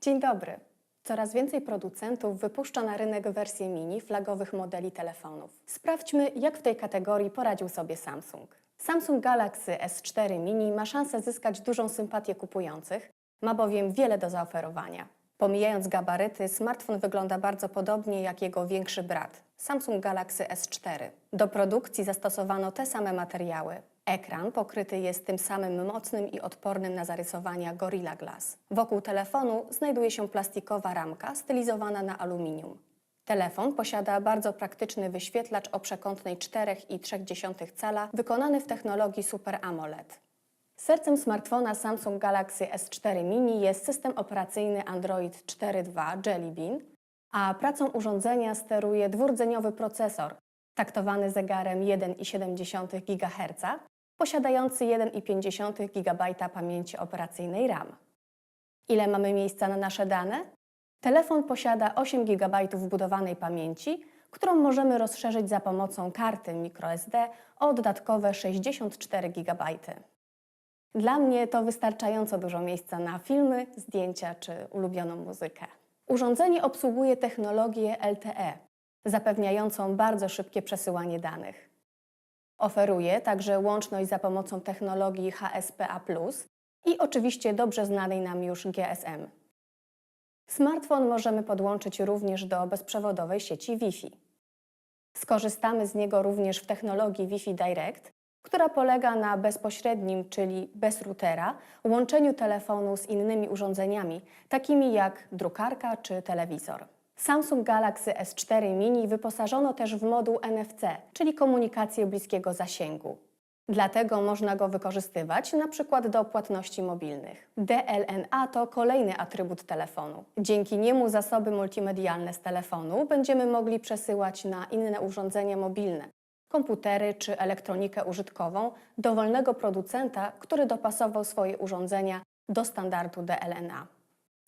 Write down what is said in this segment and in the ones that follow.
Dzień dobry. Coraz więcej producentów wypuszcza na rynek wersje mini flagowych modeli telefonów. Sprawdźmy, jak w tej kategorii poradził sobie Samsung. Samsung Galaxy S4 Mini ma szansę zyskać dużą sympatię kupujących, ma bowiem wiele do zaoferowania. Pomijając gabaryty, smartfon wygląda bardzo podobnie jak jego większy brat Samsung Galaxy S4. Do produkcji zastosowano te same materiały. Ekran pokryty jest tym samym mocnym i odpornym na zarysowania Gorilla Glass. Wokół telefonu znajduje się plastikowa ramka stylizowana na aluminium. Telefon posiada bardzo praktyczny wyświetlacz o przekątnej 4,3 cala wykonany w technologii Super AMOLED. Sercem smartfona Samsung Galaxy S4 Mini jest system operacyjny Android 4.2 Jelly Bean, a pracą urządzenia steruje dwurdzeniowy procesor taktowany zegarem 1,7 GHz, posiadający 1,5 GB pamięci operacyjnej RAM. Ile mamy miejsca na nasze dane? Telefon posiada 8 GB wbudowanej pamięci, którą możemy rozszerzyć za pomocą karty microSD o dodatkowe 64 GB. Dla mnie to wystarczająco dużo miejsca na filmy, zdjęcia czy ulubioną muzykę. Urządzenie obsługuje technologię LTE, zapewniającą bardzo szybkie przesyłanie danych. Oferuje także łączność za pomocą technologii HSPA i oczywiście dobrze znanej nam już GSM. Smartfon możemy podłączyć również do bezprzewodowej sieci Wi-Fi. Skorzystamy z niego również w technologii Wi-Fi Direct, która polega na bezpośrednim, czyli bez routera, łączeniu telefonu z innymi urządzeniami, takimi jak drukarka czy telewizor. Samsung Galaxy S4 Mini wyposażono też w moduł NFC, czyli komunikację bliskiego zasięgu. Dlatego można go wykorzystywać na przykład do płatności mobilnych. DLNA to kolejny atrybut telefonu. Dzięki niemu zasoby multimedialne z telefonu będziemy mogli przesyłać na inne urządzenia mobilne, komputery czy elektronikę użytkową dowolnego producenta, który dopasował swoje urządzenia do standardu DLNA.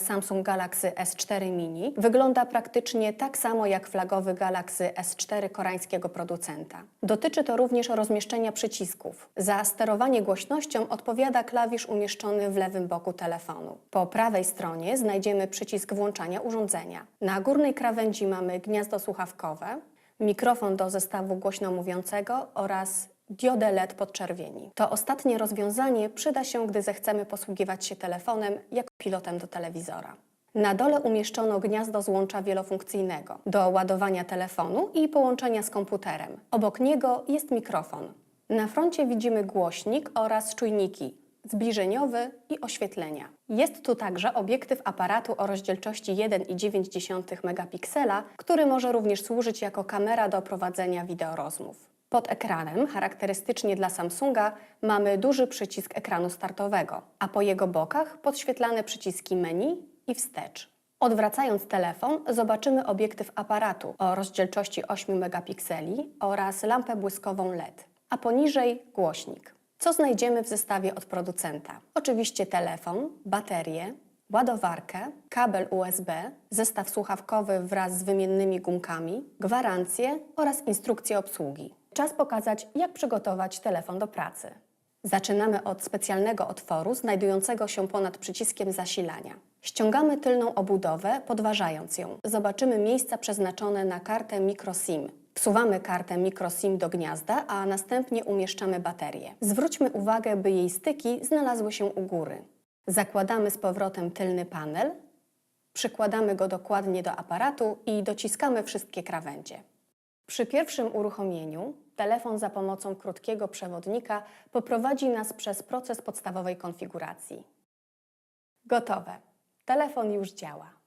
Samsung Galaxy S4 Mini wygląda praktycznie tak samo jak flagowy Galaxy S4 koreańskiego producenta. Dotyczy to również rozmieszczenia przycisków. Za sterowanie głośnością odpowiada klawisz umieszczony w lewym boku telefonu. Po prawej stronie znajdziemy przycisk włączania urządzenia. Na górnej krawędzi mamy gniazdo słuchawkowe, mikrofon do zestawu głośno mówiącego oraz diodę LED podczerwieni. To ostatnie rozwiązanie przyda się, gdy zechcemy posługiwać się telefonem jako pilotem do telewizora. Na dole umieszczono gniazdo złącza wielofunkcyjnego do ładowania telefonu i połączenia z komputerem. Obok niego jest mikrofon. Na froncie widzimy głośnik oraz czujniki zbliżeniowy i oświetlenia. Jest tu także obiektyw aparatu o rozdzielczości 1,9 megapiksela, który może również służyć jako kamera do prowadzenia wideorozmów. Pod ekranem, charakterystycznie dla Samsunga, mamy duży przycisk ekranu startowego, a po jego bokach podświetlane przyciski menu i wstecz. Odwracając telefon, zobaczymy obiektyw aparatu o rozdzielczości 8 megapikseli oraz lampę błyskową LED, a poniżej głośnik. Co znajdziemy w zestawie od producenta? Oczywiście telefon, baterię, ładowarkę, kabel USB, zestaw słuchawkowy wraz z wymiennymi gumkami, gwarancję oraz instrukcję obsługi. Czas pokazać, jak przygotować telefon do pracy. Zaczynamy od specjalnego otworu znajdującego się ponad przyciskiem zasilania. Ściągamy tylną obudowę, podważając ją. Zobaczymy miejsca przeznaczone na kartę microSIM. Wsuwamy kartę microSIM do gniazda, a następnie umieszczamy baterię. Zwróćmy uwagę, by jej styki znalazły się u góry. Zakładamy z powrotem tylny panel, przykładamy go dokładnie do aparatu i dociskamy wszystkie krawędzie. Przy pierwszym uruchomieniu telefon za pomocą krótkiego przewodnika poprowadzi nas przez proces podstawowej konfiguracji. Gotowe. Telefon już działa.